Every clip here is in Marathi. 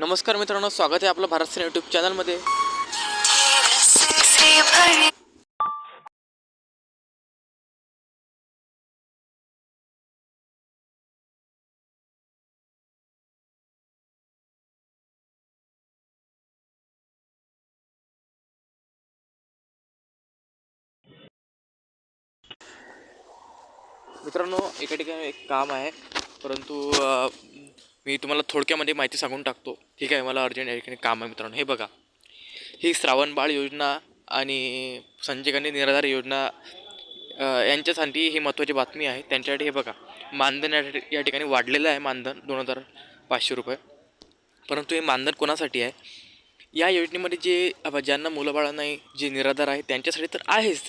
नमस्कार मित्रांनो स्वागत आहे आपलं भारत सेना युट्यूब चॅनलमध्ये. मित्रांनो एका ठिकाणी एक काम आहे परंतु मी तुम्हाला थोडक्यामध्ये माहिती सांगून टाकतो. ठीक आहे मला अर्जंट या ठिकाणी काम आहे मित्रांनो. हे बघा. ही श्रावण बाळ योजना आणि संजय गांधी निराधार योजना यांच्यासाठी ही महत्त्वाची बातमी आहे. त्यांच्यासाठी हे बघा. मानधन या या ठिकाणी वाढलेलं आहे मानधन दोन हजार पाचशे रुपये. परंतु हे मानधन कोणासाठी आहे? या योजनेमध्ये जे ज्यांना मुलंबाळं नाही जे निराधार आहे त्यांच्यासाठी तर आहेच.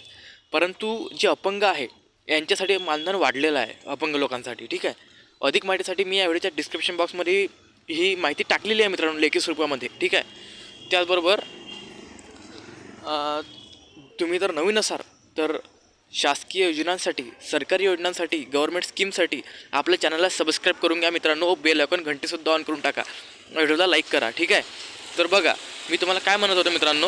परंतु जे अपंग आहे यांच्यासाठी मानधन वाढलेलं आहे अपंग लोकांसाठी. ठीक आहे? अधिक माहितीसाठी मी या व्हिडिओच्या डिस्क्रिप्शन बॉक्समध्ये ही माहिती टाकलेली आहे मित्रांनो लेखी स्वरूपामध्ये. ठीक आहे? त्याचबरोबर तुम्ही जर नवीन असाल तर शासकीय योजनांसाठी सरकारी योजनांसाठी गव्हर्मेंट स्कीमसाठी आपल्या चॅनलला सबस्क्राईब करून घ्या मित्रांनो. बेल आयकॉन घंटीसुद्धा ऑन करून टाका. व्हिडिओला लाईक करा ठीक आहे? तर बघा मी तुम्हाला काय म्हणत होतो मित्रांनो?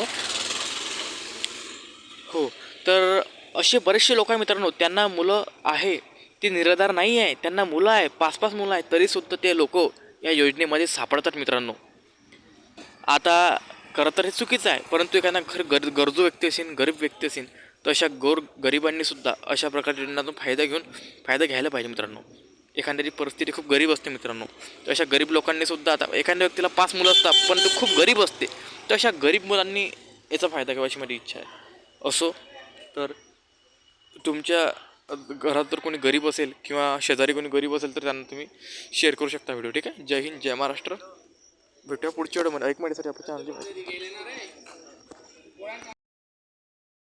हो तर असे बरेचसे लोक आहे मित्रांनो त्यांना मुलं आहे ते निराधार नाही आहे. त्यांना मुलं आहे पाच पाच मुलं आहेत तरीसुद्धा ते लोक या योजनेमध्ये सापडतात मित्रांनो. आता खरं तर हे चुकीचं आहे परंतु एखादा घर गर गरजू व्यक्ती असेल गरीब व्यक्ती असेल तर अशा गोर गरिबांनी सुद्धा अशा प्रकारच्या योजनातून फायदा घेऊन फायदा घ्यायला पाहिजे मित्रांनो. एखाद्याची परिस्थिती खूप गरीब असते मित्रांनो. तर अशा गरीब लोकांनी सुद्धा आता एखाद्या व्यक्तीला पाच मुलं असतात पण तो खूप गरीब असते तर अशा गरीब मुलांनी याचा फायदा घ्यावाची माझी इच्छा आहे. असो तर तुमच्या घरात जर कोणी गरीब असेल किंवा शेजारी कोणी गरीब असेल तर त्यांना तुम्ही शेअर करू शकता व्हिडिओ ठीक आहे? जय हिंद जय महाराष्ट्र. भेटूया पुढच्या वेळेमध्ये एक महिन्यासाठी आपण चॅनल